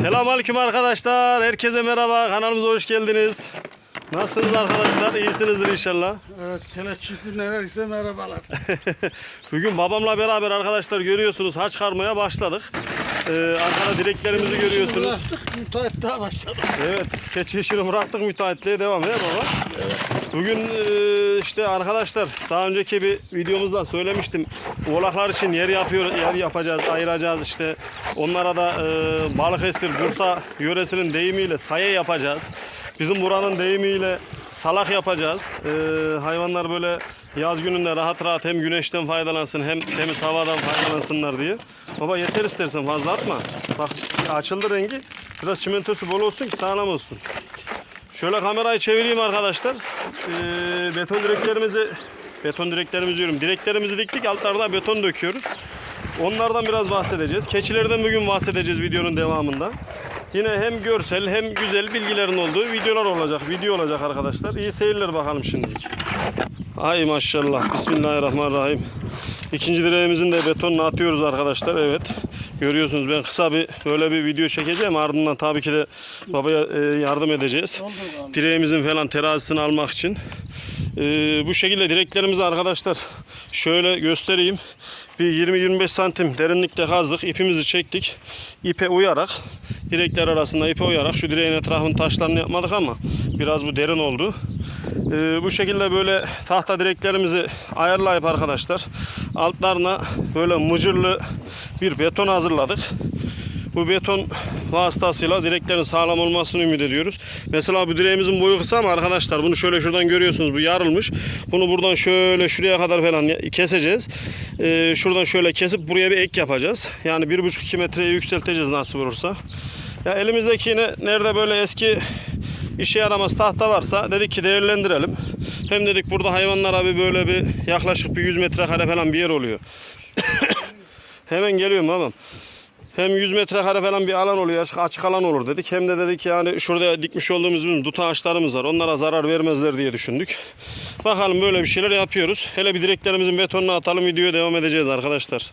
Selamünaleyküm arkadaşlar. Herkese merhaba. Kanalımıza hoş geldiniz. Nasılsınız arkadaşlar? İyisinizdir inşallah. Evet, teleçiftin herkese merhabalar. Bugün babamla beraber arkadaşlar görüyorsunuz haç karmaya başladık. Ee, arkada direklerimizi görüyorsunuz. Bıraktık, müteahhit daha başladı. Evet, keçi işini bıraktık müteahhitliğe devam ya baba. Bugün e, işte arkadaşlar daha önceki bir videomuzda söylemiştim. Oğlaklar için yer yapıyor, yer yapacağız, ayıracağız işte. Onlara da e, Balıkesir, Bursa yöresinin deyimiyle saye yapacağız. Bizim buranın deyimiyle salak yapacağız. E, hayvanlar böyle yaz gününde rahat rahat hem güneşten faydalansın hem temiz havadan faydalansınlar diye. Baba yeter istersen fazla atma. Bak açıldı rengi. Biraz çimentosu bol olsun ki sağlam olsun. Şöyle kamerayı çevireyim arkadaşlar. Ee, beton direklerimizi beton direklerimizi diyorum. Direklerimizi diktik. Altlarına beton döküyoruz. Onlardan biraz bahsedeceğiz. Keçilerden bugün bahsedeceğiz videonun devamında. Yine hem görsel hem güzel bilgilerin olduğu videolar olacak. Video olacak arkadaşlar. İyi seyirler bakalım şimdilik. Ay maşallah. Bismillahirrahmanirrahim. İkinci direğimizin de betonunu atıyoruz arkadaşlar. Evet. Görüyorsunuz ben kısa bir böyle bir video çekeceğim. Ardından tabii ki de babaya e, yardım edeceğiz. Direğimizin falan terazisini almak için. E, bu şekilde direklerimizi arkadaşlar şöyle göstereyim. Bir 20-25 santim derinlikte kazdık. ipimizi çektik. İpe uyarak direkler arasında ipe uyarak şu direğin etrafını taşlarını yapmadık ama biraz bu derin oldu. Ee, bu şekilde böyle tahta direklerimizi ayarlayıp arkadaşlar altlarına böyle mıcırlı bir beton hazırladık. Bu beton vasıtasıyla direklerin sağlam olmasını ümit ediyoruz. Mesela bu direğimizin boyu kısa ama arkadaşlar bunu şöyle şuradan görüyorsunuz bu yarılmış. Bunu buradan şöyle şuraya kadar falan keseceğiz. Ee, şuradan şöyle kesip buraya bir ek yapacağız. Yani 1,5-2 metreye yükselteceğiz nasip olursa. Ya elimizdeki yine nerede böyle eski işe yaramaz tahta varsa dedik ki değerlendirelim. Hem dedik burada hayvanlara bir böyle bir yaklaşık bir 100 metrekare falan bir yer oluyor. Hemen geliyorum babam. Hem 100 metrekare falan bir alan oluyor, açık, alan olur dedik. Hem de dedik yani şurada dikmiş olduğumuz bizim dut ağaçlarımız var. Onlara zarar vermezler diye düşündük. Bakalım böyle bir şeyler yapıyoruz. Hele bir direklerimizin betonunu atalım videoya devam edeceğiz arkadaşlar.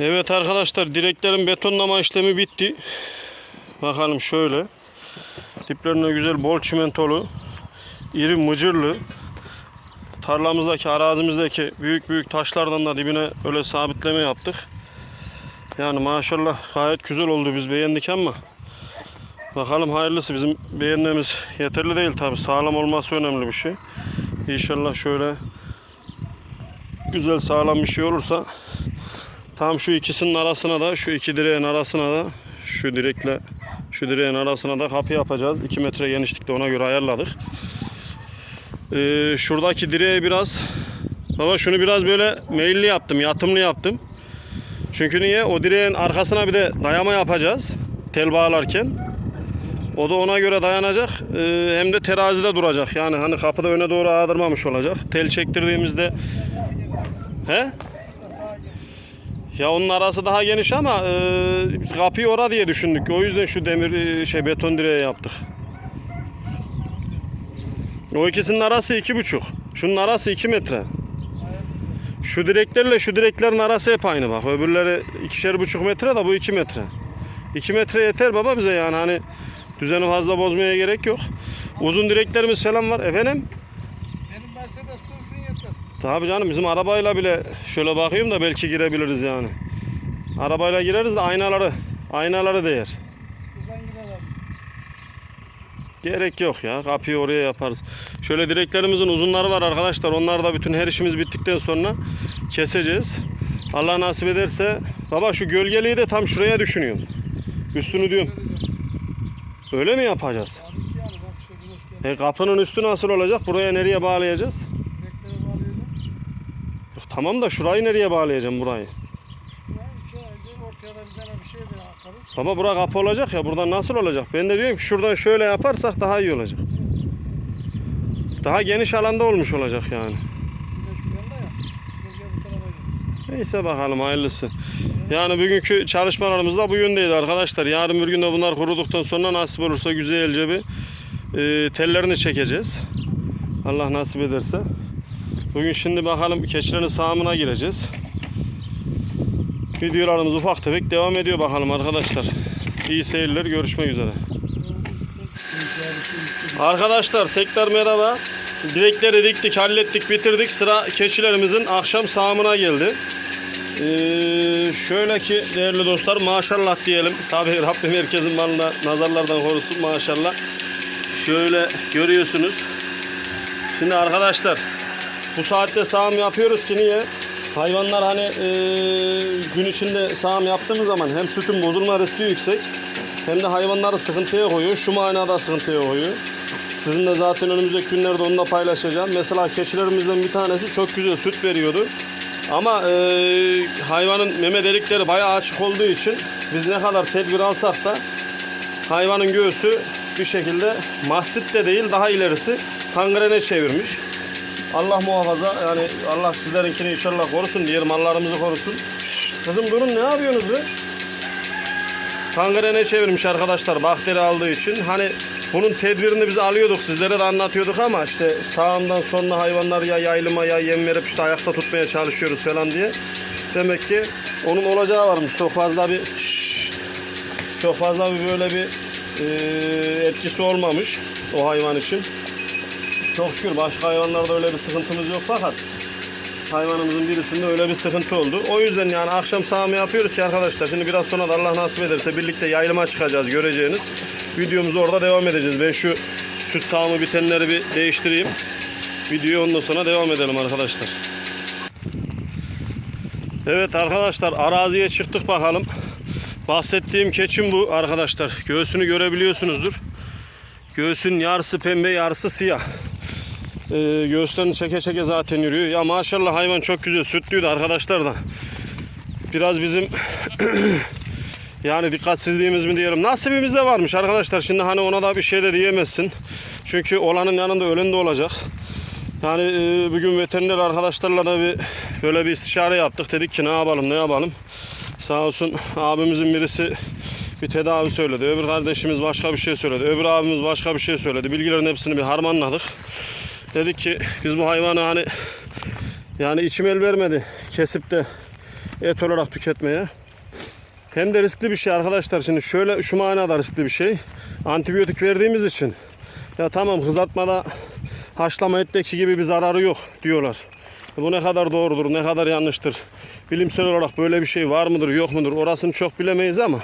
Evet arkadaşlar direklerin betonlama işlemi bitti. Bakalım şöyle. Diplerine güzel bol çimentolu, iri mıcırlı. Tarlamızdaki, arazimizdeki büyük büyük taşlardan da dibine öyle sabitleme yaptık. Yani maşallah gayet güzel oldu biz beğendik ama bakalım hayırlısı bizim beğenmemiz yeterli değil tabi sağlam olması önemli bir şey. İnşallah şöyle güzel sağlam bir şey olursa tam şu ikisinin arasına da şu iki direğin arasına da şu direkle şu direğin arasına da kapı yapacağız. 2 metre genişlikte ona göre ayarladık. Ee, şuradaki direği biraz baba şunu biraz böyle meyilli yaptım yatımlı yaptım. Çünkü niye? O direğin arkasına bir de dayama yapacağız. Tel bağlarken. O da ona göre dayanacak. Ee, hem de terazide duracak. Yani hani kapıda öne doğru ağdırmamış olacak. Tel çektirdiğimizde He? Ya onun arası daha geniş ama e, biz kapıyı ora diye düşündük. O yüzden şu demir e, şey beton direği yaptık. O ikisinin arası iki buçuk. Şunun arası iki metre. Şu direklerle şu direklerin arası hep aynı bak. Öbürleri ikişer buçuk metre de bu iki metre. İki metre yeter baba bize yani hani düzeni fazla bozmaya gerek yok. Uzun direklerimiz falan var efendim. Benim Mercedes sığsın yeter. Tabii canım bizim arabayla bile şöyle bakıyorum da belki girebiliriz yani. Arabayla gireriz de aynaları aynaları değer. Gerek yok ya. Kapıyı oraya yaparız. Şöyle direklerimizin uzunları var arkadaşlar. Onlar da bütün her işimiz bittikten sonra keseceğiz. Allah nasip ederse. Baba şu gölgeliği de tam şuraya düşünüyorum. Üstünü diyorum. Öyle mi yapacağız? E, kapının üstü nasıl olacak? Buraya nereye bağlayacağız? Tamam da şurayı nereye bağlayacağım burayı? Ya iki ayda ortaya da bir tane bir şey de Baba bura kapı olacak ya buradan nasıl olacak? Ben de diyorum ki şuradan şöyle yaparsak daha iyi olacak. Daha geniş alanda olmuş olacak yani. Neyse bakalım hayırlısı. Yani bugünkü çalışmalarımız da bu yöndeydi arkadaşlar. Yarın bir gün de bunlar kuruduktan sonra nasip olursa güzelce bir e, tellerini çekeceğiz. Allah nasip ederse. Bugün şimdi bakalım keçilerin sağımına gireceğiz. Videolarımız ufak tefek devam ediyor bakalım arkadaşlar. İyi seyirler. Görüşmek üzere. Arkadaşlar tekrar merhaba. Direkleri diktik, hallettik, bitirdik. Sıra keçilerimizin akşam sağımına geldi. Ee, şöyle ki değerli dostlar maşallah diyelim. Tabii Rabbim herkesin malına nazarlardan korusun maşallah. Şöyle görüyorsunuz. Şimdi arkadaşlar bu saatte sağım yapıyoruz ki niye? Hayvanlar hani e, gün içinde sağım yaptığımız zaman hem sütün bozulma riski yüksek hem de hayvanları sıkıntıya koyuyor. Şu manada sıkıntıya koyuyor. Sizinle zaten önümüzdeki günlerde onu da paylaşacağım. Mesela keçilerimizden bir tanesi çok güzel süt veriyordu. Ama e, hayvanın meme delikleri bayağı açık olduğu için biz ne kadar tedbir alsak da hayvanın göğsü bir şekilde mastit de değil daha ilerisi kangrene çevirmiş. Allah muhafaza yani Allah sizlerinkini inşallah korusun diğer mallarımızı korusun. Kızım durun ne yapıyorsunuz be? Kangrene çevirmiş arkadaşlar bakteri aldığı için. Hani bunun tedbirini biz alıyorduk sizlere de anlatıyorduk ama işte sağımdan sonra hayvanlar ya yaylıma ya yem verip işte ayakta tutmaya çalışıyoruz falan diye. Demek ki onun olacağı varmış çok fazla bir çok fazla bir böyle bir e, etkisi olmamış o hayvan için. Çok şükür başka hayvanlarda öyle bir sıkıntımız yok fakat hayvanımızın birisinde öyle bir sıkıntı oldu. O yüzden yani akşam sağımı yapıyoruz ki arkadaşlar. Şimdi biraz sonra da Allah nasip ederse birlikte yayılıma çıkacağız göreceğiniz. Videomuzu orada devam edeceğiz. Ben şu süt sağımı bitenleri bir değiştireyim. Videoyu ondan sonra devam edelim arkadaşlar. Evet arkadaşlar araziye çıktık bakalım. Bahsettiğim keçim bu arkadaşlar. Göğsünü görebiliyorsunuzdur. Göğsün yarısı pembe yarısı siyah. Ee, göğüslerini çeke çeke zaten yürüyor. Ya maşallah hayvan çok güzel sütlüydü arkadaşlar da. Biraz bizim yani dikkatsizliğimiz mi diyelim. Nasibimiz de varmış arkadaşlar. Şimdi hani ona da bir şey de diyemezsin. Çünkü olanın yanında ölen de olacak. Yani e, bugün veteriner arkadaşlarla da bir böyle bir istişare yaptık. Dedik ki ne yapalım ne yapalım. Sağ olsun abimizin birisi bir tedavi söyledi. Öbür kardeşimiz başka bir şey söyledi. Öbür abimiz başka bir şey söyledi. Bilgilerin hepsini bir harmanladık. Dedik ki biz bu hayvanı hani yani içim el vermedi kesip de et olarak tüketmeye. Hem de riskli bir şey arkadaşlar. Şimdi şöyle şu manada riskli bir şey. Antibiyotik verdiğimiz için ya tamam kızartmada haşlama etteki gibi bir zararı yok diyorlar. Bu ne kadar doğrudur, ne kadar yanlıştır? Bilimsel olarak böyle bir şey var mıdır, yok mudur? Orasını çok bilemeyiz ama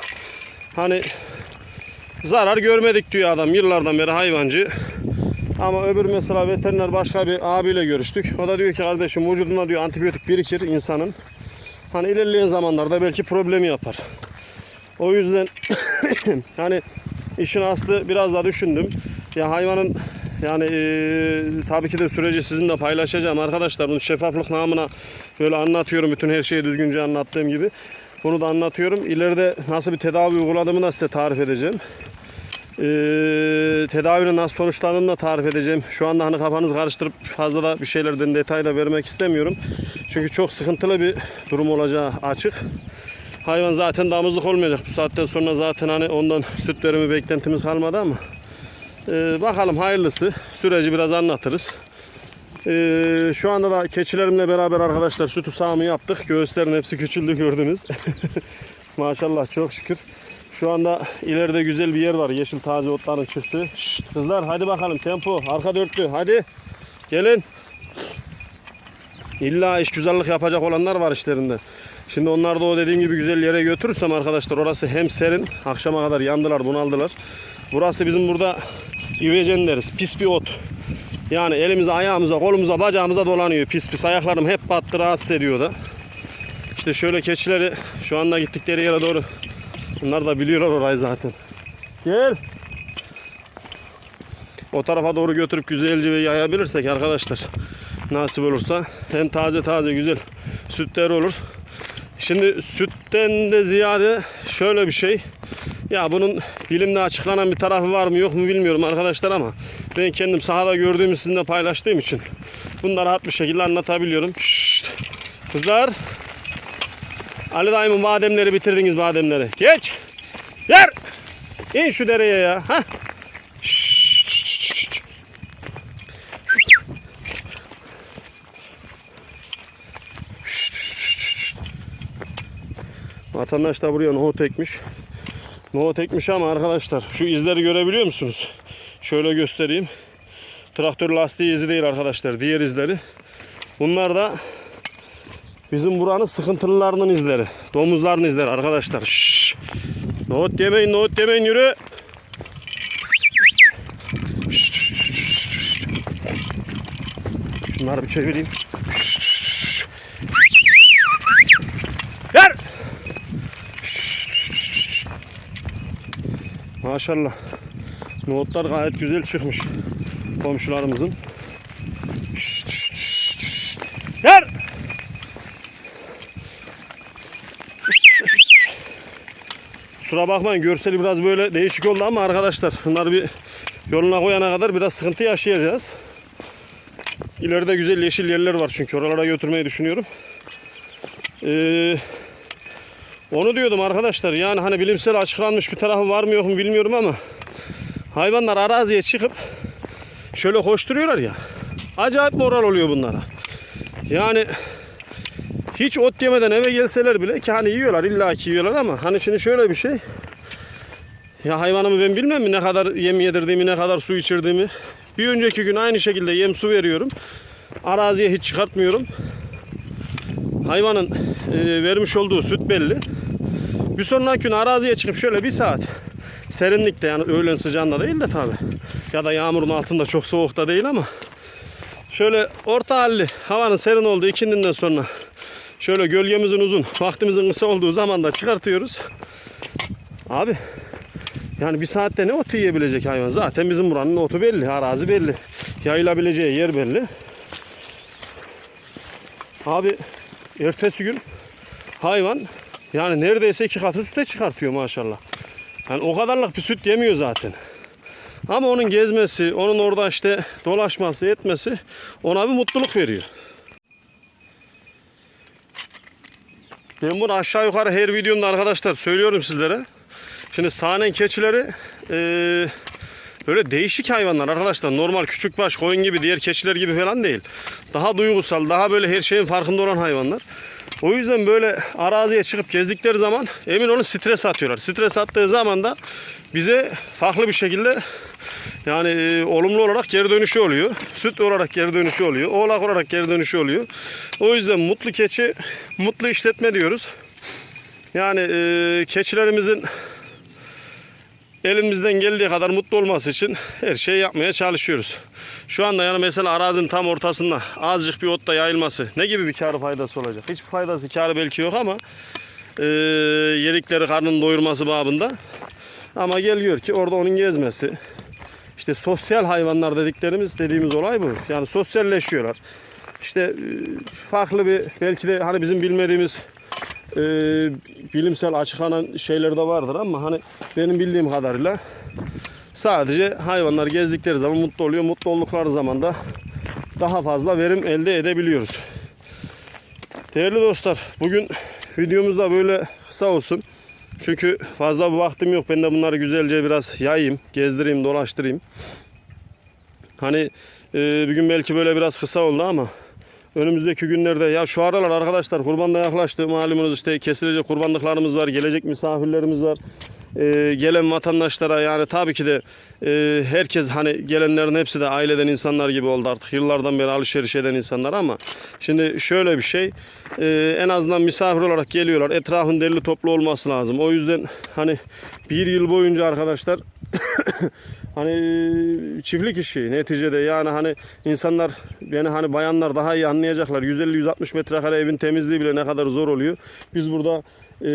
hani zarar görmedik diyor adam yıllardan beri hayvancı. Ama öbür mesela veteriner başka bir abiyle görüştük. O da diyor ki kardeşim vücudunda diyor antibiyotik birikir insanın. Hani ilerleyen zamanlarda belki problemi yapar. O yüzden hani işin aslı biraz daha düşündüm. Ya hayvanın yani eee, tabii ki de süreci sizinle paylaşacağım arkadaşlar. Bunu şeffaflık namına böyle anlatıyorum. Bütün her şeyi düzgünce anlattığım gibi. Bunu da anlatıyorum. İleride nasıl bir tedavi uyguladığımı da size tarif edeceğim. Ee, tedavinin nasıl sonuçlandığını da tarif edeceğim. Şu anda hani kafanızı karıştırıp fazla da bir şeylerden detay da vermek istemiyorum. Çünkü çok sıkıntılı bir durum olacağı açık. Hayvan zaten damızlık olmayacak. Bu saatten sonra zaten hani ondan süt verimi beklentimiz kalmadı ama. Ee, bakalım hayırlısı. Süreci biraz anlatırız. Ee, şu anda da keçilerimle beraber arkadaşlar sütü sağımı yaptık. Göğüslerin hepsi küçüldü gördünüz. Maşallah çok şükür. Şu anda ileride güzel bir yer var. Yeşil taze otların çıktığı. Şşt, kızlar hadi bakalım tempo. Arka dörtlü hadi. Gelin. İlla iş güzellik yapacak olanlar var işlerinde. Şimdi onlar da o dediğim gibi güzel yere götürürsem arkadaşlar orası hem serin. Akşama kadar yandılar bunaldılar. Burası bizim burada üvecen deriz. Pis bir ot. Yani elimize, ayağımıza, kolumuza, bacağımıza dolanıyor. Pis pis ayaklarım hep battı rahatsız ediyor da. İşte şöyle keçileri şu anda gittikleri yere doğru Bunlar da biliyorlar orayı zaten. Gel. O tarafa doğru götürüp güzelce yayabilirsek arkadaşlar. Nasip olursa hem taze taze güzel sütler olur. Şimdi sütten de ziyade şöyle bir şey. Ya bunun bilimde açıklanan bir tarafı var mı yok mu bilmiyorum arkadaşlar ama ben kendim sahada gördüğümü sizinle paylaştığım için bunu da rahat bir şekilde anlatabiliyorum. Şşt. Kızlar Ali dayımın bademleri bitirdiniz bademleri. Geç. Yer. İn şu dereye ya. Ha? Vatandaş da buraya nohut ekmiş. Nohut ekmiş ama arkadaşlar şu izleri görebiliyor musunuz? Şöyle göstereyim. Traktör lastiği izi değil arkadaşlar. Diğer izleri. Bunlar da bizim buranın sıkıntılılarının izleri. Domuzların izleri arkadaşlar. Şşş. Nohut yemeyin, nohut yemeyin yürü. Şunları bir çevireyim. Gel. Maşallah. Nohutlar gayet güzel çıkmış komşularımızın. Şşt, şşt, şşt, şşt. Gel. Kusura bakmayın görseli biraz böyle değişik oldu ama arkadaşlar bunları bir yoluna koyana kadar biraz sıkıntı yaşayacağız. İleride güzel yeşil yerler var çünkü oralara götürmeyi düşünüyorum. Ee, onu diyordum arkadaşlar yani hani bilimsel açıklanmış bir tarafı var mı yok mu bilmiyorum ama hayvanlar araziye çıkıp şöyle koşturuyorlar ya acayip moral oluyor bunlara. Yani hiç ot yemeden eve gelseler bile ki hani yiyorlar illa ki yiyorlar ama hani şimdi şöyle bir şey. Ya hayvanımı ben bilmem mi ne kadar yem yedirdiğimi ne kadar su içirdiğimi. Bir önceki gün aynı şekilde yem su veriyorum. Araziye hiç çıkartmıyorum. Hayvanın e, vermiş olduğu süt belli. Bir sonraki gün araziye çıkıp şöyle bir saat serinlikte yani öğlen sıcağında değil de tabi ya da yağmurun altında çok soğukta değil ama. Şöyle orta halli havanın serin olduğu ikindinden sonra Şöyle gölgemizin uzun, vaktimizin kısa olduğu zaman da çıkartıyoruz. Abi yani bir saatte ne otu yiyebilecek hayvan? Zaten bizim buranın otu belli, arazi belli. Yayılabileceği yer belli. Abi ertesi gün hayvan yani neredeyse iki katı süte çıkartıyor maşallah. Yani o kadarlık bir süt yemiyor zaten. Ama onun gezmesi, onun orada işte dolaşması, etmesi ona bir mutluluk veriyor. Ben bunu aşağı yukarı her videomda arkadaşlar söylüyorum sizlere. Şimdi sahnen keçileri eee, böyle değişik hayvanlar arkadaşlar. Normal küçükbaş koyun gibi diğer keçiler gibi falan değil. Daha duygusal, daha böyle her şeyin farkında olan hayvanlar. O yüzden böyle araziye çıkıp gezdikleri zaman emin olun stres atıyorlar. Stres attığı zaman da bize farklı bir şekilde yani e, olumlu olarak geri dönüşü oluyor. Süt olarak geri dönüşü oluyor. Oğlak olarak geri dönüşü oluyor. O yüzden mutlu keçi, mutlu işletme diyoruz. Yani e, keçilerimizin elimizden geldiği kadar mutlu olması için her şeyi yapmaya çalışıyoruz. Şu anda yani mesela arazinin tam ortasında azıcık bir otta yayılması ne gibi bir karı faydası olacak? Hiçbir faydası karı belki yok ama e, yedikleri karnını doyurması babında. Ama geliyor ki orada onun gezmesi. İşte sosyal hayvanlar dediklerimiz dediğimiz olay bu. Yani sosyalleşiyorlar. İşte e, farklı bir belki de hani bizim bilmediğimiz e, bilimsel açıklanan şeyler de vardır ama hani benim bildiğim kadarıyla sadece hayvanlar gezdikleri zaman mutlu oluyor. Mutlu oldukları zaman da daha fazla verim elde edebiliyoruz. Değerli dostlar bugün videomuz da böyle kısa olsun. Çünkü fazla bir vaktim yok. Ben de bunları güzelce biraz yayayım, gezdireyim, dolaştırayım. Hani e, bir gün belki böyle biraz kısa oldu ama önümüzdeki günlerde ya şu aralar arkadaşlar kurban da yaklaştı malumunuz işte kesilecek kurbanlıklarımız var, gelecek misafirlerimiz var. E, gelen vatandaşlara yani tabii ki de e, herkes hani gelenlerin hepsi de aileden insanlar gibi oldu artık. Yıllardan beri alışveriş eden insanlar ama şimdi şöyle bir şey e, en azından misafir olarak geliyorlar. Etrafın derli toplu olması lazım. O yüzden hani bir yıl boyunca arkadaşlar hani çiftlik işi neticede yani hani insanlar beni hani bayanlar daha iyi anlayacaklar. 150-160 metrekare evin temizliği bile ne kadar zor oluyor. Biz burada ee,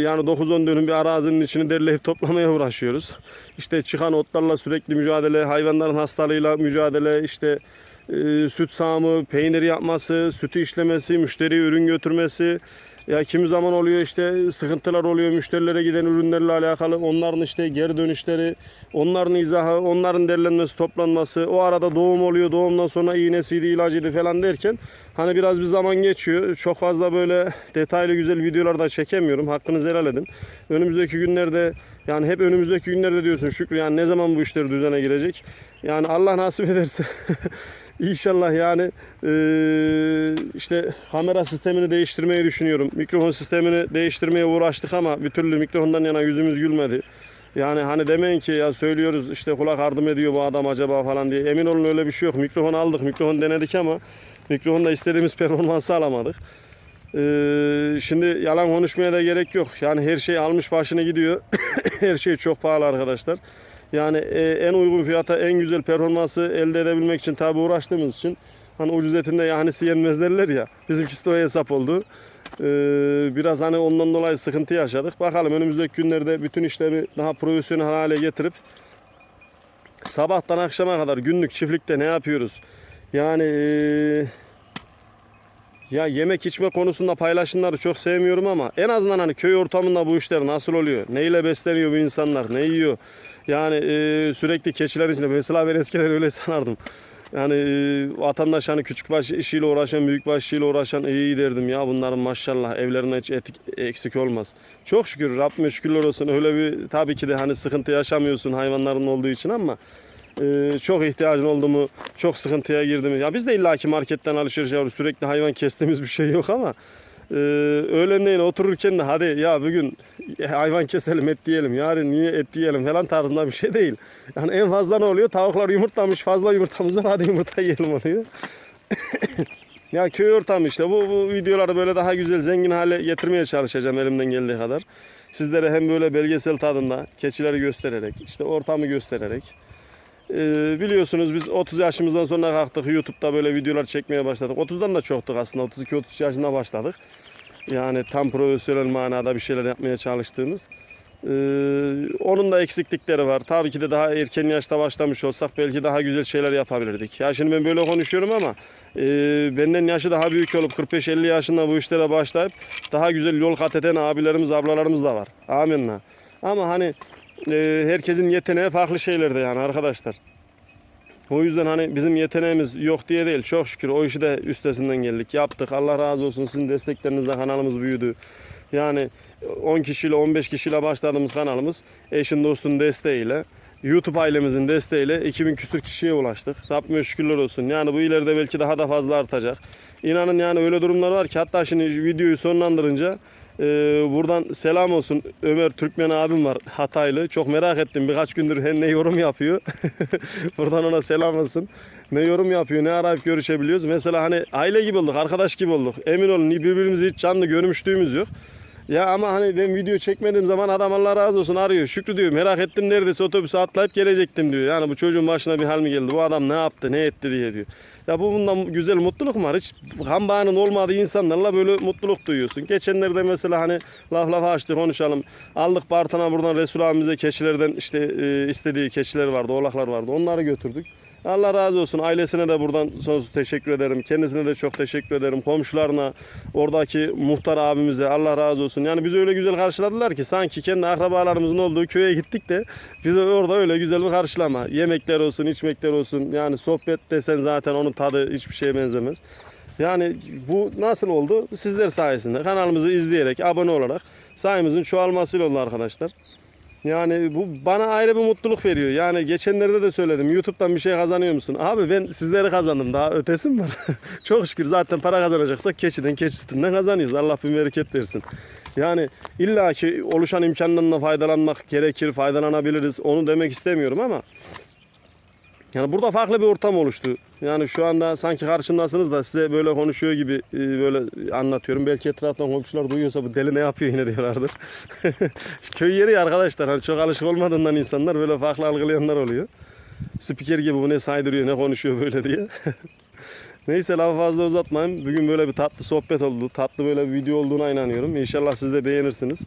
yani 9-10 dönüm bir arazinin içini derleyip toplamaya uğraşıyoruz. İşte çıkan otlarla sürekli mücadele, hayvanların hastalığıyla mücadele, işte e, süt sağımı, peynir yapması, sütü işlemesi, müşteri ürün götürmesi. Ya kimi zaman oluyor işte sıkıntılar oluyor müşterilere giden ürünlerle alakalı. Onların işte geri dönüşleri, onların izahı, onların derlenmesi, toplanması. O arada doğum oluyor. Doğumdan sonra iğnesiydi, ilacıydı falan derken hani biraz bir zaman geçiyor. Çok fazla böyle detaylı güzel videolar da çekemiyorum. Hakkınızı helal edin. Önümüzdeki günlerde yani hep önümüzdeki günlerde diyorsun Şükrü yani ne zaman bu işler düzene girecek? Yani Allah nasip ederse İnşallah yani eee, işte kamera sistemini değiştirmeyi düşünüyorum. Mikrofon sistemini değiştirmeye uğraştık ama bir türlü mikrofondan yana yüzümüz gülmedi. Yani hani demeyin ki ya söylüyoruz işte kulak yardım ediyor bu adam acaba falan diye. Emin olun öyle bir şey yok. Mikrofon aldık, mikrofon denedik ama mikrofonda istediğimiz performansı alamadık. Ee, şimdi yalan konuşmaya da gerek yok. Yani her şey almış başını gidiyor. her şey çok pahalı arkadaşlar. Yani e, en uygun fiyata en güzel performansı elde edebilmek için tabi uğraştığımız için hani ucuz etinde yahnisi yenmez derler ya. Bizimkisi de o hesap oldu. Ee, biraz hani ondan dolayı sıkıntı yaşadık. Bakalım önümüzdeki günlerde bütün işleri daha profesyonel hale getirip sabahtan akşama kadar günlük çiftlikte ne yapıyoruz? Yani eee, ya yemek içme konusunda paylaşımları çok sevmiyorum ama en azından hani köy ortamında bu işler nasıl oluyor? Neyle besleniyor bu insanlar? Ne yiyor? Yani eee, sürekli keçilerin içinde mesela ben eskiden öyle sanardım. Yani eee, vatandaş hani küçük baş işiyle uğraşan, büyük baş işiyle uğraşan iyi derdim ya bunların maşallah evlerinde hiç etik, eksik olmaz. Çok şükür Rabbime şükürler olsun öyle bir tabii ki de hani sıkıntı yaşamıyorsun hayvanların olduğu için ama ee, çok ihtiyacın oldu mu, çok sıkıntıya girdi mi? Ya biz de illaki marketten alışveriş yapıyoruz. Sürekli hayvan kestiğimiz bir şey yok ama e, öğlenleyin otururken de hadi ya bugün hayvan keselim et diyelim, yarın yine et diyelim falan tarzında bir şey değil. Yani en fazla ne oluyor? Tavuklar yumurtlamış, fazla yumurtamız var hadi yumurta yiyelim oluyor. ya köy ortamı işte bu, bu videoları böyle daha güzel, zengin hale getirmeye çalışacağım elimden geldiği kadar. Sizlere hem böyle belgesel tadında keçileri göstererek, işte ortamı göstererek, ee, biliyorsunuz biz 30 yaşımızdan sonra kalktık YouTube'da böyle videolar çekmeye başladık. 30'dan da çoktuk aslında 32-33 yaşında başladık. Yani tam profesyonel manada bir şeyler yapmaya çalıştığımız. Ee, onun da eksiklikleri var. Tabii ki de daha erken yaşta başlamış olsak belki daha güzel şeyler yapabilirdik. Ya şimdi ben böyle konuşuyorum ama e, benden yaşı daha büyük olup 45-50 yaşında bu işlere başlayıp daha güzel yol kat eden abilerimiz, ablalarımız da var. Amenna. Ama hani e, herkesin yeteneği farklı şeylerde yani arkadaşlar. O yüzden hani bizim yeteneğimiz yok diye değil. Çok şükür o işi de üstesinden geldik. Yaptık. Allah razı olsun. Sizin desteklerinizle kanalımız büyüdü. Yani 10 kişiyle 15 kişiyle başladığımız kanalımız eşin dostun desteğiyle YouTube ailemizin desteğiyle 2000 küsür kişiye ulaştık. Rabbime şükürler olsun. Yani bu ileride belki daha da fazla artacak. İnanın yani öyle durumlar var ki hatta şimdi videoyu sonlandırınca ee, buradan selam olsun. Ömer Türkmen abim var Hataylı. Çok merak ettim. Birkaç gündür hem ne yorum yapıyor. buradan ona selam olsun. Ne yorum yapıyor, ne arayıp görüşebiliyoruz. Mesela hani aile gibi olduk, arkadaş gibi olduk. Emin olun birbirimizi hiç canlı görmüştüğümüz yok. Ya ama hani ben video çekmediğim zaman adam Allah razı olsun arıyor. Şükrü diyor merak ettim neredeyse otobüse atlayıp gelecektim diyor. Yani bu çocuğun başına bir hal mi geldi? Bu adam ne yaptı, ne etti diye diyor. Ya bu bundan güzel mutluluk mu var? Hiç kan bağının olmadığı insanlarla böyle mutluluk duyuyorsun. Geçenlerde mesela hani laf laf açtı konuşalım. Aldık Bartın'a buradan Resul abimize keçilerden işte e, istediği keçiler vardı, oğlaklar vardı. Onları götürdük. Allah razı olsun. Ailesine de buradan sonsuz teşekkür ederim. Kendisine de çok teşekkür ederim. Komşularına, oradaki muhtar abimize Allah razı olsun. Yani bizi öyle güzel karşıladılar ki sanki kendi akrabalarımızın olduğu köye gittik de bize orada öyle güzel bir karşılama. Yemekler olsun, içmekler olsun. Yani sohbet desen zaten onun tadı hiçbir şeye benzemez. Yani bu nasıl oldu? Sizler sayesinde kanalımızı izleyerek, abone olarak sayımızın çoğalmasıyla oldu arkadaşlar. Yani bu bana ayrı bir mutluluk veriyor. Yani geçenlerde de söyledim. YouTube'dan bir şey kazanıyor musun? Abi ben sizleri kazandım. Daha ötesi mi var? Çok şükür zaten para kazanacaksak keçiden, keçi sütünden kazanıyoruz. Allah bir bereket versin. Yani illaki oluşan imkandan da faydalanmak gerekir, faydalanabiliriz. Onu demek istemiyorum ama yani burada farklı bir ortam oluştu. Yani şu anda sanki karşımdasınız da size böyle konuşuyor gibi e, böyle anlatıyorum. Belki etraftan komşular duyuyorsa bu deli ne yapıyor yine diyorlardır. Köy yeri arkadaşlar. Hani çok alışık olmadığından insanlar böyle farklı algılayanlar oluyor. Spiker gibi bu ne saydırıyor ne konuşuyor böyle diye. Neyse lafı fazla uzatmayayım. Bugün böyle bir tatlı sohbet oldu. Tatlı böyle bir video olduğuna inanıyorum. İnşallah siz de beğenirsiniz.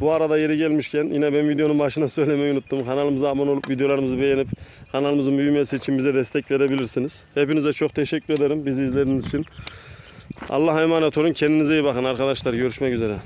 Bu arada yeri gelmişken yine ben videonun başında söylemeyi unuttum. Kanalımıza abone olup videolarımızı beğenip kanalımızın büyümesi için bize destek verebilirsiniz. Hepinize çok teşekkür ederim bizi izlediğiniz için. Allah'a emanet olun. Kendinize iyi bakın arkadaşlar. Görüşmek üzere.